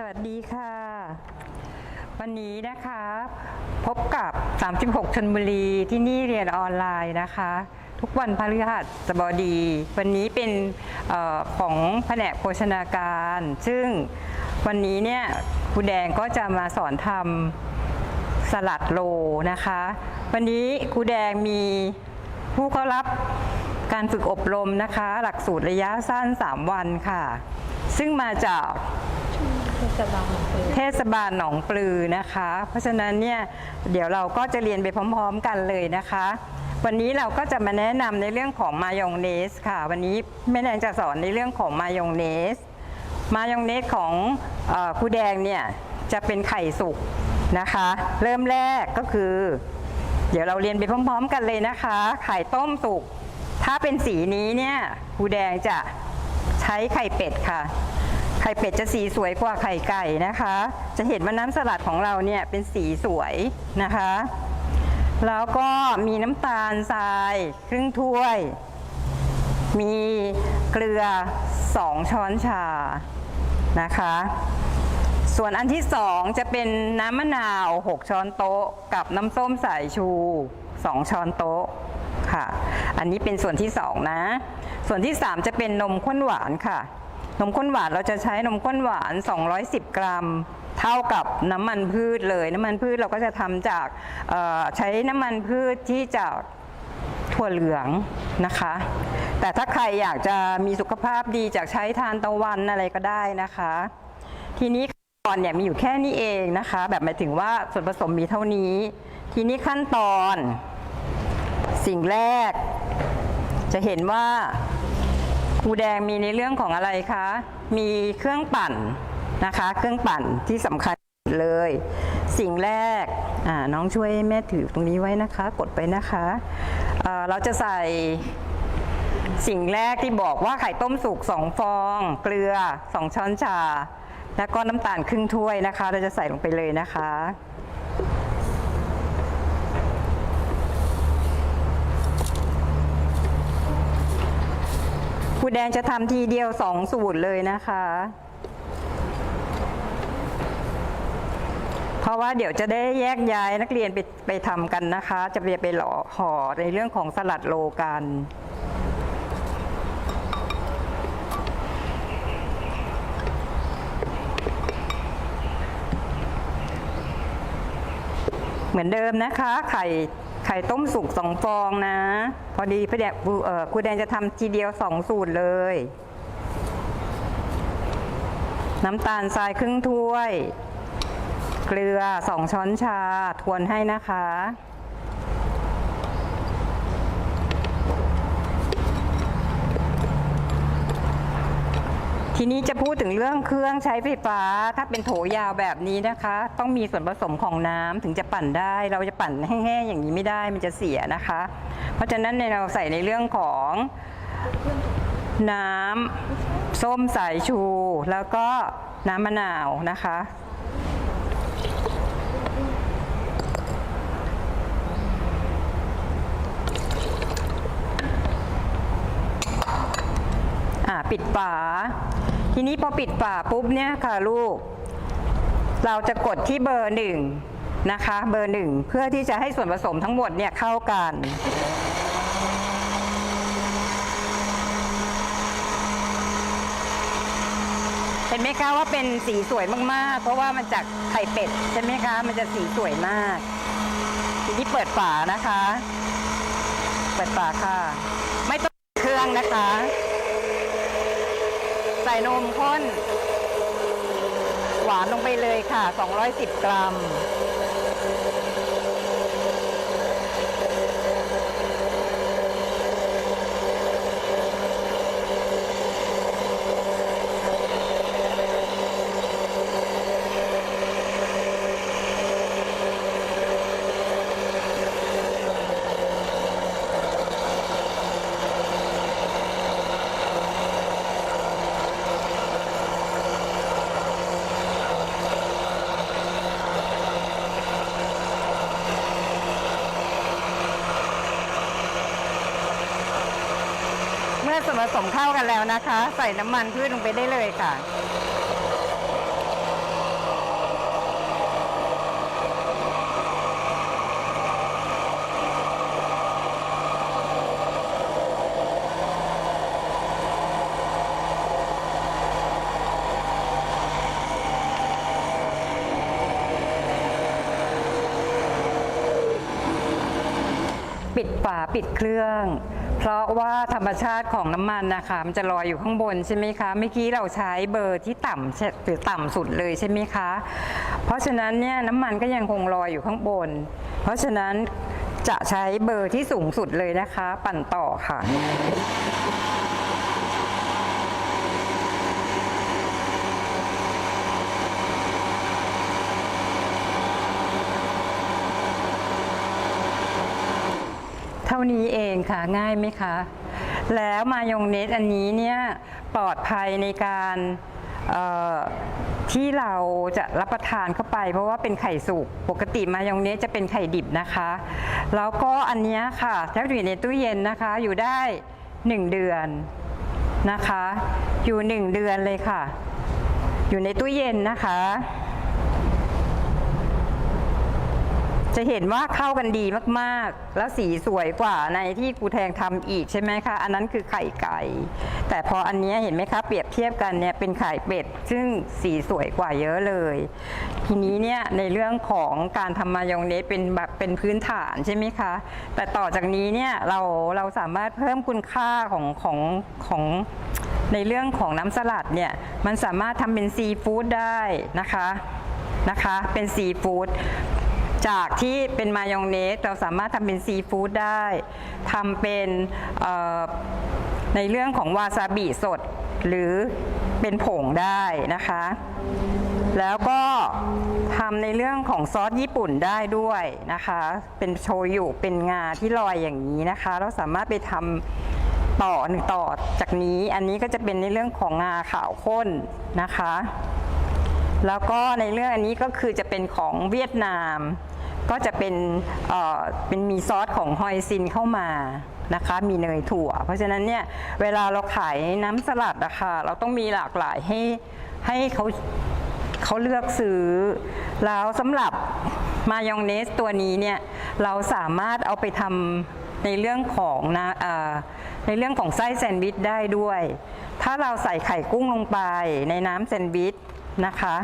สวัสดีค่ะ วันนี้นะคะพบกับ 36ชนบุรีที่นี่เรียนออนไลน์นะคะ ทุกวันพฤหัสบดี วันนี้เป็นออของแผนกโภชนาการ ซึ่งวันนี้เนี่ยครูแดงก็จะมาสอนทำสลัดโลนะคะ วันนี้ครูแดงมีผู้เข้ารับการฝึกอบรมนะคะ หลักสูตรระยะสั้น 3 วันค่ะ ซึ่งมาจาก ศบาลหนองปลือเทศบาลหนองปลือนะคะ เพราะฉะนั้นเนี่ยเดี๋ยวเราก็จะเรียนไปพร้อมๆกันเลยนะคะ วันนี้เราก็จะมาแนะนำในเรื่องของมายองเนสค่ะ วันนี้แม่แดงจะสอนในเรื่องของมายองเนส มายองเนสของอครูแดงเนี่ยจะเป็นไข่สุกนะคะ เริ่มแรกก็คือ เดี๋ยวเราเรียนไปพร้อม ๆ กันเลยนะคะ ไข่ต้มสุกถ้าเป็นสีนี้เนี่ยครูแดงจะใช้ไข่เป็ดค่ะ ข่เป็ดจะสีสวยกว่าไข่ไก่นะคะ จะเห็นว่าน้ำสลัดของเราเนี่ยเป็นสีสวยนะคะ แล้วก็มีน้ำตาลทรายครึ่งถ้วย มีเกลือ 2 ช้อนชานะคะ ส่วนอันที่สองจะเป็นน้ำมะนาว 6 ช้อนโต๊ะ กับน้ำส้มสายชู 2 ช้อนโต๊ะค่ะ อันนี้เป็นส่วนที่สองนะ ส่วนที่สามจะเป็นนมข้นหวานค่ะ นมข้นหวานเราจะใช้นมข้นหวาน 210 กรัม เท่ากับน้ำมันพืชเลย น้ำมันพืชเราก็จะทำจากใช้น้ำมันพืชที่จากถั่วเหลืองนะคะ แต่ถ้าใครอยากจะมีสุขภาพดีจากใช้ทานตะวันอะไรก็ได้นะคะ ทีนี้ขั้นตอนเนี่ยมีอยู่แค่นี้เองนะคะ แบบหมายถึงว่าส่วนผสมมีเท่านี้ ทีนี้ขั้นตอน สิ่งแรก จะเห็นว่า ครูแดงมีในเรื่องของอะไรคะ มีเครื่องปั่นนะคะ เครื่องปั่นที่สำคัญเลย สิ่งแรกน้องช่วยแม่ถือตรงนี้ไว้นะคะ กดไปนะคะเเราจะใส่สิ่งแรกที่บอกว่าไข่ต้มสุก2ฟอง เกลือ2ช้อนชา แล้วก็น้ำตาลครึ่งถ้วยนะคะ เราจะใส่ลงไปเลยนะคะ แดงจะทำทีเดียวสองสูตรเลยนะคะ เพราะว่าเดี๋ยวจะได้แยกย้ายนักเรียนไปไปทำกันนะคะ จะไปไปหล่อห่อในเรื่องของสลัดโลกันเหมือนเดิมนะคะไข่ ไข่ต้มสุกสองฟองนะ พอดีพี่แดงเอ่อครูแดงจะทำทีเดียวสองสูตรเลย น้ำตาลทรายครึ่งถ้วย เกลือสองช้อนชาทวนให้นะคะ ทีนี้จะพูดถึงเรื่องเครื่องใช้ไฟฟ้า ถ้าเป็นโถยาวแบบนี้นะคะ ต้องมีส่วนผสมของน้ำถึงจะปั่นได้ เราจะปั่นแห้งๆอย่างนี้ไม่ได้มันจะเสียนะคะ เพราะฉะนั้นเนี่ยเราใส่ในเรื่องของน้ำส้มสายชู แล้วก็น้ำมะนาวนะคะ ปิดฝา ทีนี้พอปิดฝาปุ๊บเนี่ยค่ะลูก เราจะกดที่เบอร์หนึ่งนะคะ เบอร์หนึ่งเพื่อที่จะให้ส่วนผสมทั้งหมดเนี่ยเข้ากันเห็นไหมคะว่าเป็นสีสวยมากๆ เพราะว่ามันจากไข่เป็ดใช่ไหมคะ มันจะสีสวยมาก ทีนี้เปิดฝานะคะ เปิดฝาค่ะ ไม่ต้องเครื่องนะคะ ส่นมข้น หวานลงไปเลยค่ะ 210 กรัม ส่วนผสมเข้ากันแล้วนะคะ ใส่น้ำมันพืชลงไปได้เลยค่ะ ปิดฝาปิดเครื่อง เพราะว่าธรรมชาติของน้ำมันนะคะ มันจะลอยอยู่ข้างบนใช่ไหมคะ เมื่อกี้เราใช้เบอร์ที่ต่ำหรือต่ำสุดเลยใช่ไหมคะ เพราะฉะนั้นเนี่ยน้ำมันก็ยังคงลอยอยู่ข้างบน เพราะฉะนั้นจะใช้เบอร์ที่สูงสุดเลยนะคะ ปั่นต่อค่ะเท่านี้เอ งค่ะง่ายไหมคะ แล้วมายองเนสอันนี้เนี่ยปลอดภัยในการที่เราจะรับประทานเข้าไป เพราะว่าเป็นไข่สุกปกติมายองเนสจะเป็นไข่ดิบนะคะ แล้วก็อันนี้ค่ะถ้าอยู่ในตู้เย็นนะคะ อยู่ได้ 1 เดือนนะคะ อยู่ 1 เดือนเลยค่ะ อยู่ในตู้เย็นนะคะ จะเห็นว่าเข้ากันดีมากๆ แล้วสีสวยกว่าในที่ครูแทงทำอีกใช่ไหมคะ อันนั้นคือไข่ไก่ แต่พออันนี้เห็นไหมคะ เปรียบเทียบกันเนี่ยเป็นไข่เป็ด ซึ่งสีสวยกว่าเยอะเลย ทีนี้เนี่ยในเรื่องของการทำมายองเนสเป็นแบบเป็นพื้นฐานใช่ไหมคะ แต่ต่อจากนี้เนี่ยเราเราสามารถเพิ่มคุณค่าของของของในเรื่องของน้ำสลัดเนี่ยมันสามารถทำเป็นซีฟู้ดได้นะคะนะคะ เป็นซีฟู้ด จากที่เป็นมายองเนสเราสามารถทำเป็นซีฟู้ดได้ทำเป็นในเรื่องของวาซาบิสด หรือเป็นผงได้นะคะ แล้วก็ทำในเรื่องของซอสญี่ปุ่นได้ด้วยนะคะ เป็นโชยุเป็นงาที่ลอยอย่างนี้นะคะ เราสามารถไปทำต่อหนึ่งต่อจากนี้ อันนี้ก็จะเป็นในเรื่องของงาขาวข้นนะคะ แล้วก็ในเรื่องอันนี้ก็คือจะเป็นของเวียดนาม ก็จะเป็นเอ่อเป็นมีซอสของฮอยซินเข้ามานะคะ มีเนยถั่ว เพราะฉะนั้นเนี่ยเวลาเราขายน้ำสลัดอะคะเราต้องมีหลากหลายให้ให้เขาเขาเลือกซื้อ แล้วสำหรับมายองเนสตัวนี้เนี่ยเราสามารถเอาไปทำในเรื่องของนะในเรื่องของไส้แซนด์วิชได้ด้วย ถ้าเราใส่ไข่กุ้งลงไปในน้ำแซนด์วิช นะคะ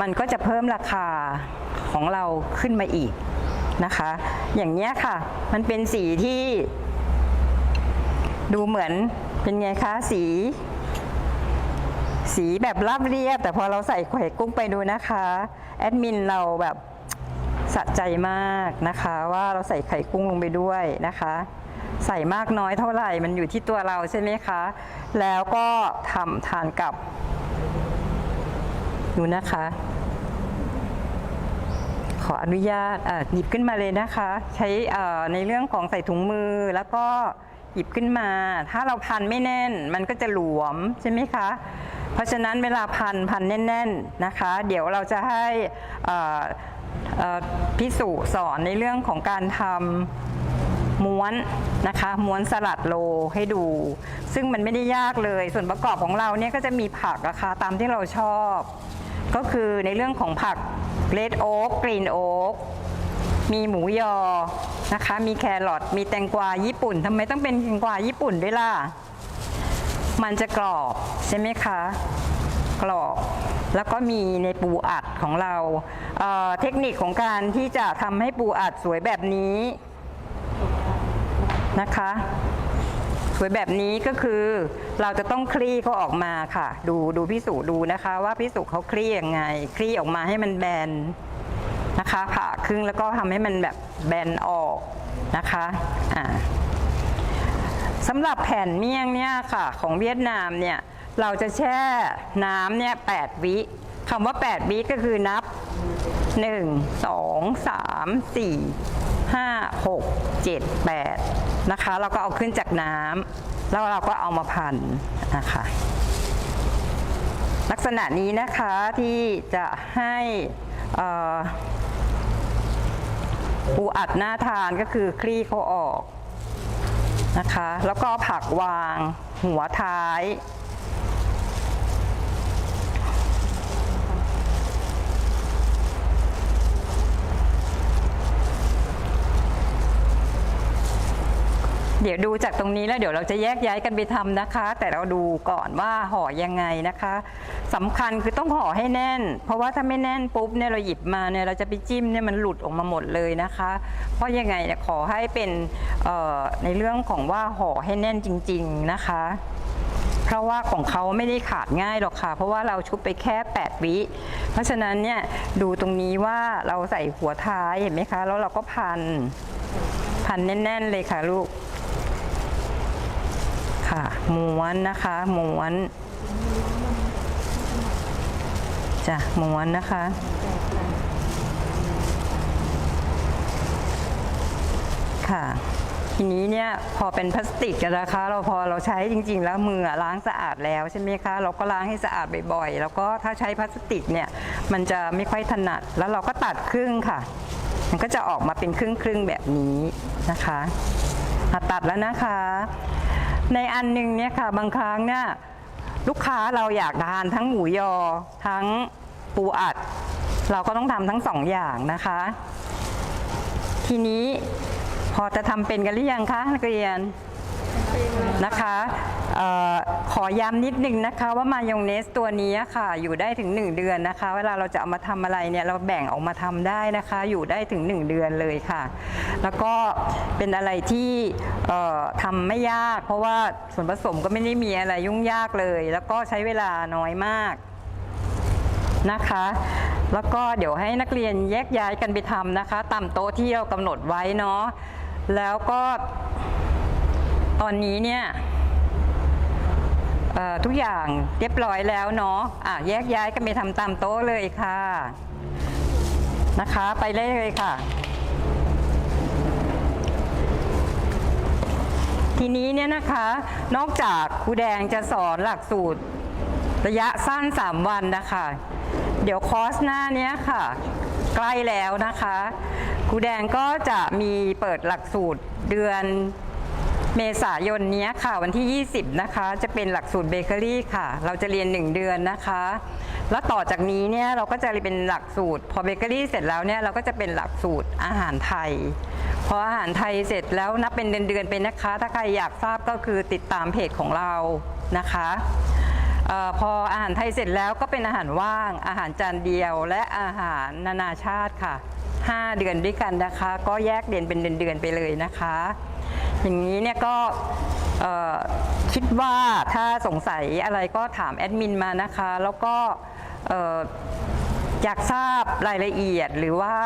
มันก็จะเพิ่มราคาของเราขึ้นมาอีกนะคะ อย่างเนี้ยค่ะ มันเป็นสีที่ ดูเหมือนเป็นไงคะสี สีแบบราบเรียบ แต่พอเราใส่ไข่กุ้งไปดูนะคะ แอดมินเราแบบสะใจมากนะคะ ว่าเราใส่ไข่กุ้งลงไปด้วยนะคะ ใส่มากน้อยเท่าไหร่มันอยู่ที่ตัวเราใช่ไหมคะ แล้วก็ทำทานกับ ดูนะคะ ขออนุญาตหยิบขึ้นมาเลยนะคะ ใช้ในเรื่องของใส่ถุงมือแล้วก็หยิบขึ้นมา ถ้าเราพันไม่แน่น มันก็จะหลวมใช่ไหมคะ เพราะฉะนั้นเวลาพันพันแน่น ๆนะคะ เดี๋ยวเราจะให้พิสูจน์สอนในเรื่องของการทำม้วนนะคะม้วนสลัดโลให้ดู ซึ่งมันไม่ได้ยากเลย ส่วนประกอบของเราเนี่ยก็จะมีผักราคาตามที่เราชอบ ก็คือในเรื่องของผักเลดโอ๊กกรีนโอ๊กมีหมูยอนะคะ มีแครอทมีแตงกวาญี่ปุ่นทำไมต้องเป็นแตงกวาญี่ปุ่นด้วยล่ะ มันจะกรอบใช่ไหมคะ กรอบแล้วก็มีในปูอัดของเราเเทคนิคของการที่จะทำให้ปูอัดสวยแบบนี้นะคะ สวยแบบนี้ก็คือเราจะต้องคลี่เขาออกมาค่ะ ดูดูพี่สุดูนะคะ ว่าพี่สุเขาคลี่ยังไง คลี่ออกมาให้มันแบนนะคะผ่าครึ่งแล้วก็ทำให้มันแบบแบนออกนะคะอ่าสำหรับแผ่นเมี่ยงเนี่ยค่ะของเวียดนามเนี่ยเราจะแช่น้ำเนี่ย8วิคำว่า 8 วิก็คือนับ 1 2 3 4 5 6 7 8นะคะเราก็เอาขึ้นจากน้ำแล้วเราก็เอามาพันนะคะลักษณะนี้นะคะที่จะให้ปูอัดหน้าทานก็คือคลี่เขาออกนะคะ แล้วก็ผักวางหัวท้าย เดี๋ยวดูจากตรงนี้แล้วเดี๋ยวเราจะแยกย้ายกันไปทำนะคะ แต่เราดูก่อนว่าห่อยังไงนะคะสำคัญคือต้องห่อให้แน่น เพราะว่าถ้าไม่แน่นปุ๊บเนี่ยเราหยิบมาเนี่ยเราจะไปจิ้มเนี่ยมันหลุดออกมาหมดเลยนะคะ เพราะยังไงเนี่ยขอให้เป็นในเรื่องของว่าห่อให้แน่นจริง ๆนะคะเพราะว่าของเขาไม่ได้ขาดง่ายหรอกค่ะ เพราะว่าเราชุบไปแค่ 8 วิ เพราะฉะนั้นเนี่ยดูตรงนี้ว่าเราใส่หัวท้ายเห็นไหมคะ แล้วเราก็พัน พันแน่น ๆ เลยค่ะลูก ค่ะ ม้วนนะคะ ม้วนจ้ะม้วนนะคะ ค่ะทีนี้เนี่ยพอเป็นพลาสติกนะคะ เราพอเราใช้จริง ๆ แล้วมือล้างสะอาดแล้วใช่ไหมคะ เราก็ล้างให้สะอาดบ่อยๆ แล้วก็ถ้าใช้พลาสติกเนี่ยมันจะไม่ค่อยถนัดแล้วเราก็ตัดครึ่งค่ะ มันก็จะออกมาเป็นครึ่งๆแบบนี้นะคะตัดแล้วนะคะ ในอันหนึงเนี่ยค่ะบางครั้งเนี่ยลูกค้าเราอยากทานทั้งหมูยอทั้งปูอัด เราก็ต้องทำทั้งสองอย่างนะคะ ทีนี้พอจะทำเป็นกันหรือยังคะนักเรียนนะคะ ออขอย้ำนิดนึงนะคะว่ามายองเนสตัวนี้ค่ะ อยู่ได้ถึง 1 เดือนนะคะ เวลาเราจะเอามาทำอะไรเนี่ยเราแบ่งออกมาทำได้นะคะ อยู่ได้ถึง 1 เดือนเลยค่ะ แล้วก็เป็นอะไรที่ทำไม่ยาก เพราะว่าส่วนผสมก็ไม่ได้มีอะไรยุ่งยากเลย แล้วก็ใช้เวลาน้อยมากนะคะ แล้วก็เดี๋ยวให้นักเรียนแยกย้ายกันไปทำนะคะ ตามโต๊ะที่เรากำหนดไว้เนาะแล้วก็ตอนนี้เนี่ย เอ่อทุกอย่างเรียบร้อยแล้วเนาะอะแยกย้ายกันไปทำตามโต๊ะเลยค่ะ นะคะ ไปเลยเลยค่ะ ทีนี้เนี่ยนะคะ นอกจากครูแดงจะสอนหลักสูตร ระยะสั้น 3 วันนะคะ เดี๋ยวคอร์สหน้าเนี้ยค่ะ ใกล้แล้วนะคะครูแดงก็จะมีเปิดหลักสูตรเดือน เมษายนนี้ค่ะวันที่ 20 นะคะ จะเป็นหลักสูตรเบเกอรี่ค่ะ เราจะเรียน 1 เดือนนะคะ แล้วต่อจากนี้เนี่ยเราก็จะเป็นหลักสูตร พอเบเกอรี่เสร็จแล้วเนี่ยเราก็จะเป็นหลักสูตรอาหารไทย พออาหารไทยเสร็จแล้วนับเป็นเดือนๆไปนะคะ ถ้าใครอยากทราบก็คือติดตามเพจของเรานะคะออพออาหารไทยเสร็จแล้วก็เป็นอาหารว่าง อาหารจานเดียว และอาหารนานาชาติค่ะ 5 เดือนด้วยกันนะคะ ก็แยกเดือนเป็นเดือนๆไปเลยนะคะ อย่างนี้เนี่ยก็คิดว่าถ้าสงสัยอะไรก็ถามแอดมินมานะคะ แล้วก็ออยากทราบรายละเอียดหรือว่า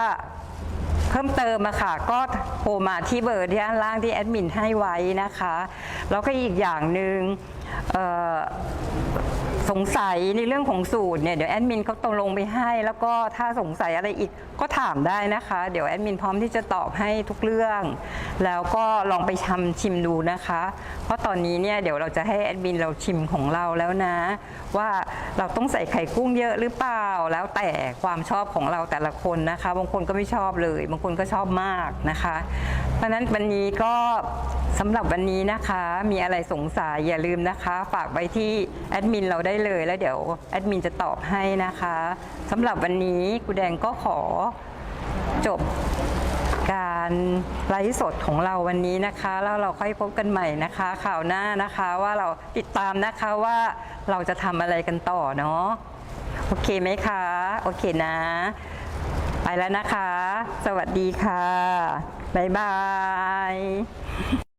เพิ่มเติมอะค่ะ ก็โทรมาที่เบอร์ที่ด้านล่างที่แอดมินให้ไว้นะคะ แล้วก็อีกอย่างหนึ่งเอ่อ สงสัยในเรื่องของสูตรเนี่ยเดี๋ยวแอดมินเขาตรงลงไปให้ แล้วก็ถ้าสงสัยอะไรอีกก็ถามได้นะคะ เดี๋ยวแอดมินพร้อมที่จะตอบให้ทุกเรื่อง แล้วก็ลองไปชมชิมดูนะคะ เพราะตอนนี้เนี่ยเดี๋ยวเราจะให้แอดมินเราชิมของเราแล้วนะ ว่าเราต้องใส่ไข่กุ้งเยอะหรือเปล่าแล้วแต่ความชอบของเราแต่ละคนนะคะบางคนก็ไม่ชอบเลย บางคนก็ชอบมากนะคะ เพราะนั้นวันนี้ก็สำหรับวันนี้นะคะมีอะไรสงสัยอย่าลืมนะคะ ฝากไว้ที่แอดมินเราได้เลย แล้วเดี๋ยวแอดมินจะตอบให้นะคะสำหรับวันนี้ครูแดงก็ขอจบการไลฟ์สดของเราวันนี้นะคะ แล้วเราค่อยพบกันใหม่นะคะข่าวหน้านะคะว่าเราติดตามนะคะว่าเราจะทำอะไรกันต่อเนาะโอเคไหมคะ โอเคนะ ไปแล้วนะคะ สวัสดีค่ะ บ๊ายบาย